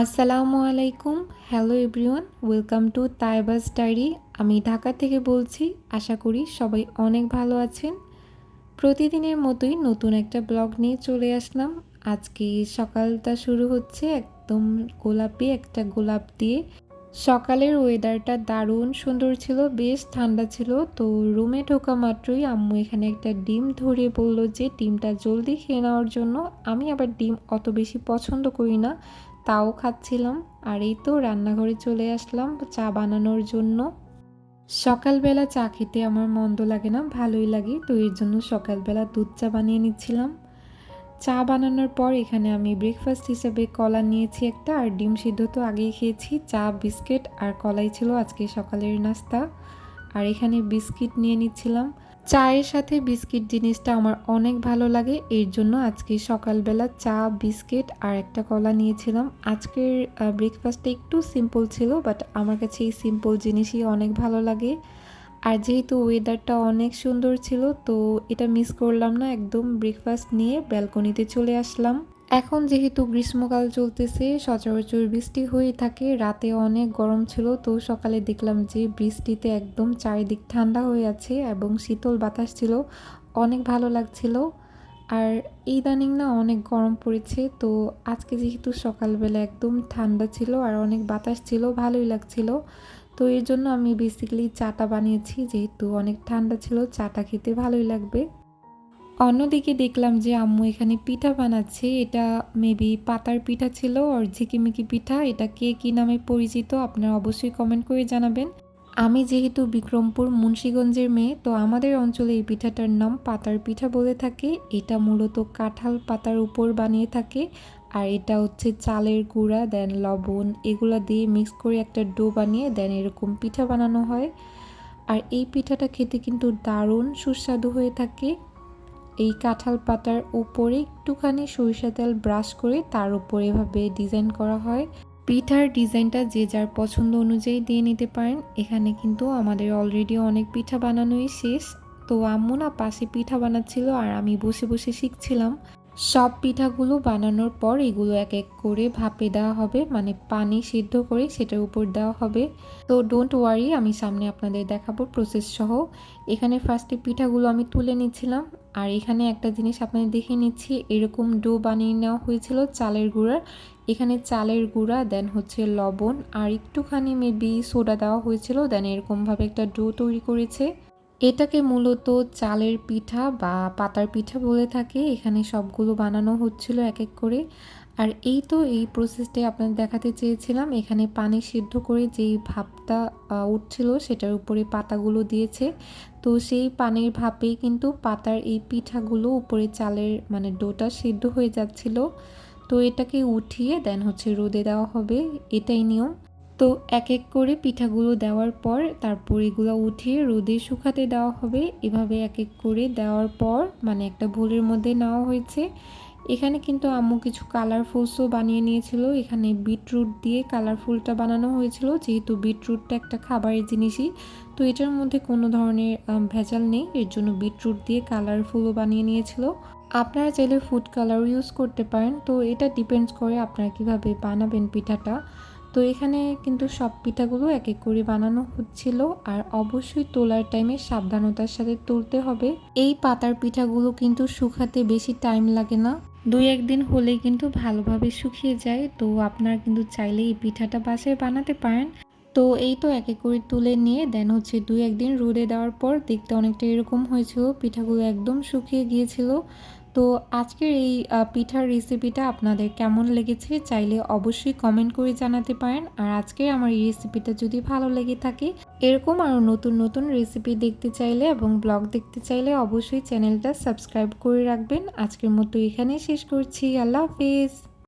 আসসালামু আলাইকুম। Hello everyone welcome to Taiba's diary আমি ঢাকা থেকে বলছি, আশা করি সবাই অনেক ভালো আছেন। প্রতিদিনের মতোই নতুন একটা ব্লগ নিয়ে চলে আসলাম। আজকে সকালটা শুরু হচ্ছে একদম গোলাপি, একটা গোলাপ দিয়ে। সকালের ওয়েদারটা দারুণ সুন্দর ছিল, বেশ ঠান্ডা ছিল। তো রুমে ঢোকা মাত্রই আম্মু এখানে একটা ডিম ধরিয়ে বলল যে, ডিমটা জলদি খেয়ে নেওয়ার জন্য আমি আবার ডিম অত বেশি পছন্দ করি না। তাও খাচ্ছিলাম আর এই তো রান্নাঘরে চলে আসলাম চা বানানোর জন্য। সকালবেলা চা খেতে আমার মন্দ লাগে না, ভালোই লাগে, তো এর জন্য সকালবেলা দুধ চা বানিয়ে নিচ্ছিলাম। চা বানানোর পর এখানে আমি ব্রেকফাস্ট হিসেবে কলা নিয়েছি একটা আর ডিম সিদ্ধ তো আগেই খেয়েছি, চা, বিস্কিট আর কলাই ছিল আজকে সকালের নাস্তা। আর এখানে বিস্কিট নিয়ে নিচ্ছিলাম। চায়ের সাথে বিস্কিট জিনিসটা আমার অনেক ভালো লাগে। এর জন্য আজকে সকালবেলা চা, বিস্কিট আর একটা কলা নিয়েছিলাম। আজকের ব্রেকফাস্টটা একটু সিম্পল ছিল বাট আমার কাছে এই সিম্পল জিনিসই অনেক ভালো লাগে। আর যেহেতু ওয়েদারটা অনেক সুন্দর ছিল, তো এটা মিস করলাম না। একদম ব্রেকফাস্ট নিয়ে ব্যালকনিতে চলে আসলাম। এখন যেহেতু গ্রীষ্মকাল চলতেছে, সচরাচর বৃষ্টি হয়ে থাকে। রাতে অনেক গরম ছিল, তো সকালে দেখলাম যে বৃষ্টিতে একদম চারিদিক ঠান্ডা হয়ে আছে এবং শীতল বাতাস ছিল, অনেক ভালো লাগছিল। আর ইদানিং না অনেক গরম পড়েছে, তো আজকে যেহেতু সকালবেলা একদম ঠান্ডা ছিল আর অনেক বাতাস ছিল, ভালোই লাগছিল। তো এর জন্য আমি বেসিক্যালি চাটা বানিয়েছি, যেহেতু অনেক ঠান্ডা ছিল, চাটা খেতে ভালোই লাগবে। অন্যদিকে দেখলাম যে আম্মু এখানে পিঠা বানাচ্ছে। এটা মেবি পাতার পিঠা ছিল আর ঝিকিমিকি পিঠা। এটা কে কী নামে পরিচিত আপনারা অবশ্যই কমেন্ট করে জানাবেন। আমি যেহেতু বিক্রমপুর, মুন্সীগঞ্জের মেয়ে, তো আমাদের অঞ্চলে এই পিঠাটার নাম পাতার পিঠা বলে থাকে। এটা মূলত কাঁঠাল পাতার উপর বানিয়ে থাকে আর এটা হচ্ছে চালের গুঁড়া দেন লবণ, এগুলো দিয়ে মিক্স করে একটা ডো বানিয়ে দেন এরকম পিঠা বানানো হয়। আর এই পিঠাটা খেতে কিন্তু দারুণ সুস্বাদু হয়ে থাকে। এই কাঁঠাল পাতার উপরে একটুখানি সরিষা তেল ব্রাশ করে তার উপরে এভাবে ডিজাইন করা হয়। পিঠার ডিজাইনটা যে যার পছন্দ অনুযায়ী দিয়ে নিতে পারেন। এখানে কিন্তু আমাদের অলরেডি অনেক পিঠা বানানোই শেষ। তো আম্মু না পাশে পিঠা বানাচ্ছিল আর আমি বসে বসে শিখছিলাম। সব পিঠাগুলো বানানোর পর এগুলো এক এক করে ভাপে দেওয়া হবে মানে পানি সিদ্ধ করে সেটার উপর দেওয়া হবে। তো ডোন্ট ওয়ারি আমি সামনে আপনাদের দেখাবো প্রসেস সহ। এখানে ফার্স্টে পিঠাগুলো আমি তুলে নিচ্ছিলাম, আর এখানে একটা জিনিস আপনাদের দেখে নিচ্ছি, এরকম ডো বানিয়ে নেওয়া হয়েছিল চালের গুঁড়ার এখানে চালের গুঁড়া দেন হচ্ছে লবণ, আর একটুখানি মেবি সোডা দেওয়া হয়েছিল দেন এরকমভাবে একটা ডো তৈরি করেছে। এটাকে মূলত চালের পিঠা বা পাতার পিঠা বলে থাকে। এখানে সবগুলো বানানো হচ্ছিল এক এক করে। আর এই তো এই প্রসেসটাই আপনাদের দেখাতে চেয়েছিলাম। এখানে পানি সিদ্ধ করে যেই ভাপটা উঠছিল সেটার উপরে পাতাগুলো দিয়েছে। তো সেই পানির ভাপেই কিন্তু পাতার এই পিঠাগুলো উপরে চালের মানে ডোটা সিদ্ধ হয়ে যাচ্ছিল। তো এটাকে উঠিয়ে দেন হচ্ছে রোদে দেওয়া হবে। এটাই নিয়ম। তো এক এক করে পিঠাগুলো দেওয়ার পর তারপর এগুলো উঠিয়ে রোদে শুকাতে দেওয়া হবে। এভাবে এক এক করে দেওয়ার পর মানে একটা ভুলের মধ্যে নেওয়া হয়েছে। এখানে কিন্তু আম্মু কিছু কালারফুলসও বানিয়ে নিয়েছিল। এখানে বিটরুট দিয়ে কালারফুলটা বানানো হয়েছিল। যেহেতু বিটরুটটা একটা খাবারের জিনিসই, তো এটার মধ্যে কোনো ধরনের ভেজাল নেই। এর জন্য বিটরুট দিয়ে কালারফুলও বানিয়ে নিয়েছিল। আপনারা চাইলে ফুড কালার ইউজ করতে পারেন। তো এটা ডিপেন্ডস করে আপনারা কীভাবে বানাবেন পিঠাটা। তো এখানে কিন্তু সব পিঠাগুলো এক এক করে বানানো হচ্ছিল আর অবশ্যই তোলার টাইমে সাবধানতার সাথে তুলতে হবে। এই পাতার পিঠাগুলো কিন্তু শুকাতে বেশি টাইম লাগে না। দুই একদিন হলেই কিন্তু ভালোভাবে শুকিয়ে যায়। তো আপনারা কিন্তু চাইলে এই পিঠাটা বাসায় বানাতে পারেন। তো এই তো এক এক করে তুলে নিয়ে দেন হচ্ছে দুই একদিন রোদে দেওয়ার পর দেখতে অনেকটা এরকম হয়েছিল। পিঠাগুলো একদম শুকিয়ে গিয়েছিল। তো আজকের এই পিঠার রেসিপিটা আপনাদের কেমন লেগেছে চাইলে অবশ্যই কমেন্ট করে জানাতে পারেন। আর আজকে আমার এই রেসিপিটা যদি ভালো লেগে থাকে, এরকম আরও নতুন নতুন রেসিপি দেখতে চাইলে এবং ব্লগ দেখতে চাইলে অবশ্যই চ্যানেলটা সাবস্ক্রাইব করে রাখবেন। আজকের মতো এখানেই শেষ করছি। আল্লাহ হাফিজ।